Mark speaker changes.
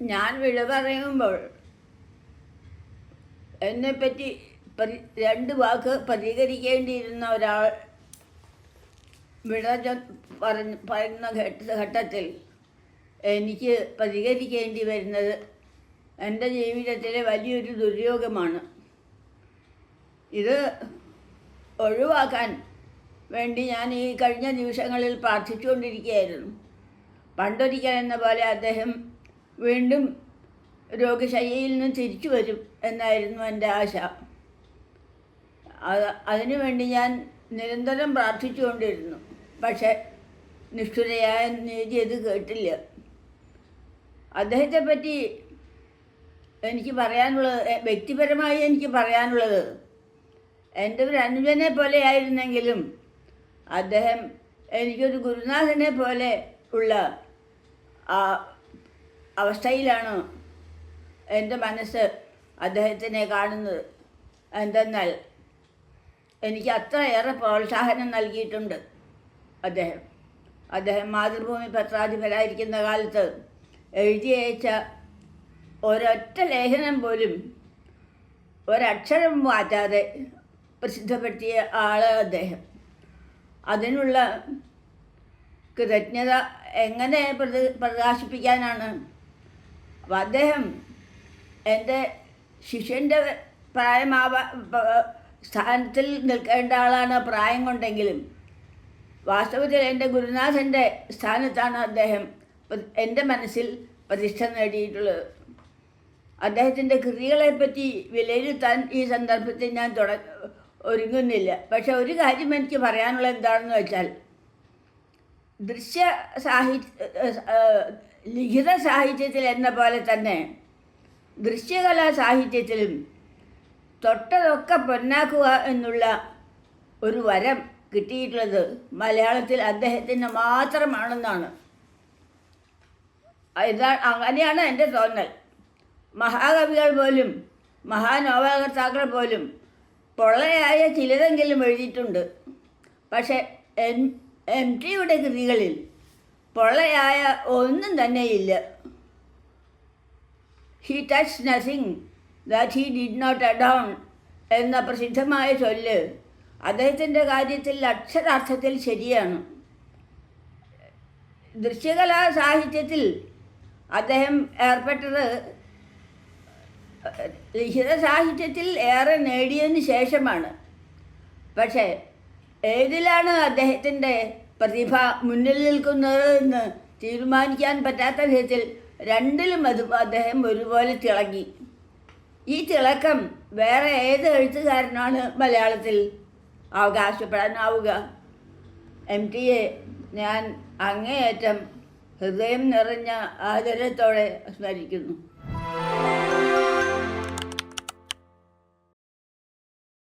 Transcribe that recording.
Speaker 1: ഞാൻ വിട പറയുമ്പോൾ എന്നെപ്പറ്റി പരി രണ്ട് വാക്ക് പ്രതികരിക്കേണ്ടിയിരുന്ന ഒരാൾ വിട പറഞ്ഞ പറയുന്ന ഘട്ട ഘട്ടത്തിൽ എനിക്ക് പ്രതികരിക്കേണ്ടി വരുന്നത് എന്റെ ജീവിതത്തിലെ വലിയൊരു ദുര്യോഗമാണ്. ഇത് ഒഴിവാക്കാൻ വേണ്ടി ഞാൻ ഈ കഴിഞ്ഞ നിമിഷങ്ങളിൽ പ്രാർത്ഥിച്ചുകൊണ്ടിരിക്കുകയായിരുന്നു. പണ്ടൊരിക്കൽ എന്ന പോലെ അദ്ദേഹം വീണ്ടും രോഗശയ്യയിൽ നിന്ന് തിരിച്ചു വരും എന്നായിരുന്നു എന്റെ ആശ. അത് അതിനു വേണ്ടി ഞാൻ നിരന്തരം പ്രാർത്ഥിച്ചുകൊണ്ടിരുന്നു. പക്ഷേ നിഷ്ഠുരയായ നീതി അത് കേട്ടില്ല. അദ്ദേഹത്തെ പറ്റി എനിക്ക് പറയാനുള്ളത് വ്യക്തിപരമായി എനിക്ക് പറയാനുള്ളത് എന്റെ ഒരു അനുജനെ പോലെ ആയിരുന്നെങ്കിലും അദ്ദേഹം എനിക്കൊരു ഗുരുനാഥനെ പോലെ ഉള്ള ആ അവസ്ഥയിലാണ് എന്റെ മനസ്സ് അദ്ദേഹത്തിനെ കാണുന്നത്. എന്തെന്നാൽ എനിക്ക് അത്രയേറെ പ്രോത്സാഹനം നൽകിയിട്ടുണ്ട് അദ്ദേഹം. അദ്ദേഹം മാതൃഭൂമി പത്രാധിപരായിരിക്കുന്ന കാലത്ത് എഴുതി അയച്ച ഒരൊറ്റ ലേഖനം പോലും ഒരക്ഷരം മാറ്റാതെ പ്രസിദ്ധപ്പെടുത്തിയ ആൾ അദ്ദേഹം. അതിനുള്ള കൃതജ്ഞത എങ്ങനെ പ്രകാശിപ്പിക്കാനാണ് അദ്ദേഹം എന്റെ ശിഷ്യന്റെ പ്രായമാവ സ്ഥാനത്തിൽ നിൽക്കേണ്ട ആളാണ് പ്രായം കൊണ്ടെങ്കിലും വാസ്തവത്തിൽ എന്റെ ഗുരുനാഥന്റെ സ്ഥാനത്താണ് അദ്ദേഹം എന്റെ മനസ്സിൽ പ്രതിഷ്ഠ നേടിയിട്ടുള്ളത്. അദ്ദേഹത്തിന്റെ കൃതികളെപ്പറ്റി വിലയിരുത്താൻ ഈ സന്ദർഭത്തിൽ ഞാൻ തുട ഒരുങ്ങുന്നില്ല. പക്ഷെ ഒരു കാര്യം എനിക്ക് പറയാനുള്ളത് എന്താണെന്ന് വെച്ചാൽ ദൃശ്യ സാഹിത്യ ലിഖിത സാഹിത്യത്തിൽ എന്ന പോലെ തന്നെ ദൃശ്യകലാ സാഹിത്യത്തിലും തൊട്ടതൊക്കെ പൊന്നാക്കുക എന്നുള്ള ഒരു വരം കിട്ടിയിട്ടുള്ളത് മലയാളത്തിൽ അദ്ദേഹത്തിന് മാത്രമാണെന്നാണ്. ഇതാ അങ്ങനെയാണ് എന്റെ തോന്നൽ. മഹാകവികൾ പോലും മഹാനോവകർത്താക്കൾ പോലും പൊള്ളയായ ചിലതെങ്കിലും എഴുതിയിട്ടുണ്ട്. പക്ഷെ എം എം ടിയുടെ കൃതികളിൽ പൊള്ളയായ ഒന്നും തന്നെയില്ല he touch nothing that he did not adorn എന്ന പ്രസിദ്ധമായ ചൊല്ല് അദ്ദേഹത്തിന്റെ കാര്യത്തിൽ അക്ഷരാർത്ഥത്തിൽ ശരിയാണ്. ദൃശ്യകലാ സാഹിത്യത്തിൽ അദ്ദേഹം ഏർപ്പെട്ടത് ലിഖിത സാഹിത്യത്തിൽ ഏറെ നേടിയതിന് ശേഷമാണ്. പക്ഷേ ഏതിലാണ് അദ്ദേഹത്തിന്റെ പ്രതിഭ മുന്നിൽ നിൽക്കുന്നത് എന്ന് തീരുമാനിക്കാൻ പറ്റാത്ത വിധത്തിൽ രണ്ടിലും അത് അദ്ദേഹം ഒരുപോലെ തിളങ്ങി. ഈ തിളക്കം വേറെ ഏത് എഴുത്തുകാരനാണ് മലയാളത്തിൽ അവകാശപ്പെടാനാവുക? എം ടിയെ ഞാൻ അങ്ങേയറ്റം ഹൃദയം നിറഞ്ഞ ആദരത്തോടെ സ്മരിക്കുന്നു.